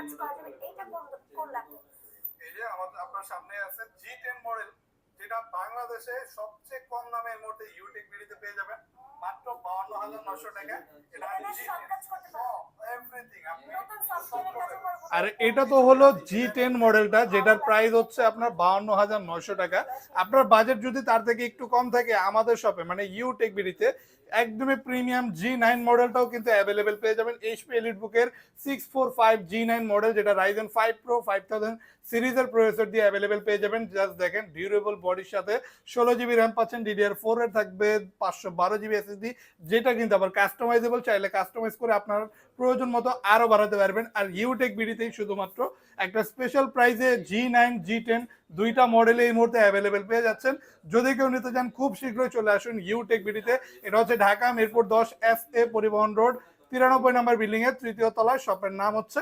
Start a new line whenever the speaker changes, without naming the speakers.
কাজ করা যাবে এইটা কোন
এই যে আমাদের আপনার সামনে আছে জি টেন মডেল যেটা বাংলাদেশে সবচেয়ে কম দামের মধ্যে ইউটিক বিডিতে পেয়ে যাবেন। মাত্র বাউন্ন হাজার নশো টাকা। এটা এভরিথিং আপনি
আর এটা তো হলো জি টেন মডেলটা যেটার প্রাইস হচ্ছে আপনার বাউন্ন হাজার নয়শো টাকা। আপনার বাজেট যদি তার থেকে একটু কম থাকে আমাদের শপে মানে ইউ টেক বিডিতে, একদমই প্রিমিয়াম জি নাইন মডেলটাও কিন্তু অ্যাভেলেবেল পেয়ে যাবেন। এইচপি এলিট বুকের six four five G nine model যেটা Ryzen five pro five thousand সিরিজের প্রসেসর দিয়ে অ্যাভেলেবেল পেয়ে যাবেন। জাস্ট দেখেন ডিউরেবল বডির সাথে ষোলো জিবি র্যাম পাচ্ছেন ডিডিআর ফোর এর থাকবে পাঁচশো বারো জিবি এসএসডি যেটা কিন্তু আবার কাস্টমাইজেবল চাইলে কাস্টমাইজ করে আপনার প্রয়োজন মতো আরও বাড়াতে পারবেন। আর ইউটেক বিডিতেই শুধুমাত্র একটা স্পেশাল প্রাইজে জি নাইন জি টেন দুইটা মডেলে এই মুহূর্তে অ্যাভেলেবেল পেয়ে যাচ্ছেন। যদি কেউ নিতে চান, খুব শীঘ্রই চলে আসুন ইউটেক বিডিতে এটা হচ্ছে ঢাকা মিরপুর দশ এফ এ পরিবহন রোড, তিরানব্বই নম্বর বিল্ডিং এর তৃতীয় তলায়। শপের নাম হচ্ছে